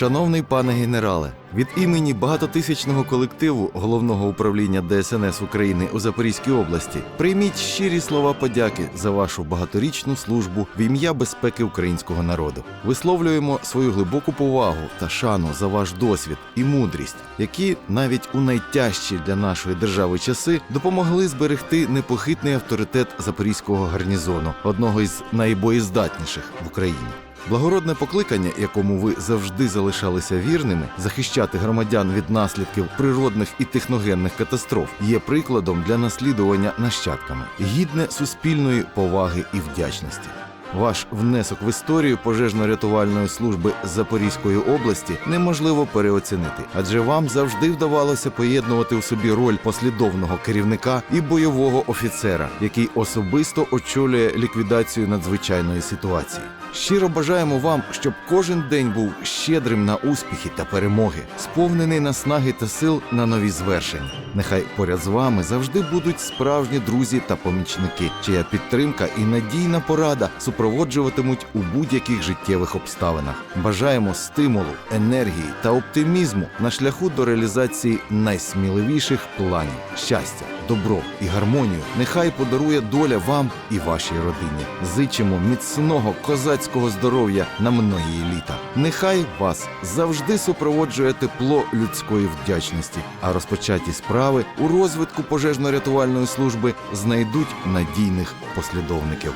Шановний пане генерале, від імені багатотисячного колективу головного управління ДСНС України у Запорізькій області прийміть щирі слова подяки за вашу багаторічну службу в ім'я безпеки українського народу. Висловлюємо свою глибоку повагу та шану за ваш досвід і мудрість, які навіть у найтяжчі для нашої держави часи допомогли зберегти непохитний авторитет запорізького гарнізону, одного із найбоєздатніших в Україні. Благородне покликання, якому ви завжди залишалися вірними, захищати громадян від наслідків природних і техногенних катастроф, є прикладом для наслідування нащадками, гідне суспільної поваги і вдячності. Ваш внесок в історію пожежно-рятувальної служби Запорізької області неможливо переоцінити, адже вам завжди вдавалося поєднувати у собі роль послідовного керівника і бойового офіцера, який особисто очолює ліквідацію надзвичайної ситуації. Щиро бажаємо вам, щоб кожен день був щедрим на успіхи та перемоги, сповнений наснаги та сил на нові звершення. Нехай поряд з вами завжди будуть справжні друзі та помічники, чия підтримка і надійна порада супроводжуватимуть у будь-яких життєвих обставинах. Бажаємо стимулу, енергії та оптимізму на шляху до реалізації найсміливіших планів, щастя, добро і гармонію. Нехай подарує доля вам і вашій родині. Зичимо міцного козацького здоров'я на многії літа. Нехай вас завжди супроводжує тепло людської вдячності, а розпочаті справи у розвитку пожежно-рятувальної служби знайдуть надійних послідовників.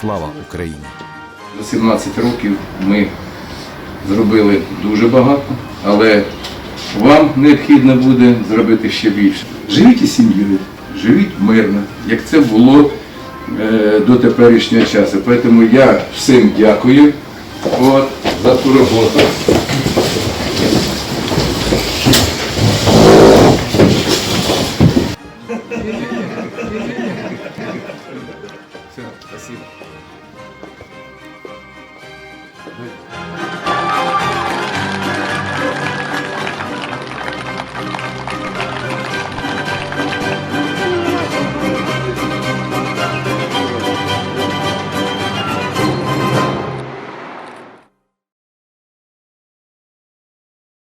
Слава Україні! За 17 років ми зробили дуже багато, але вам необхідно буде зробити ще більше. Живіть із сім'єю, живіть мирно, як це було до теперішнього часу. Тому я всім дякую от, за ту роботу. Все, спасибо.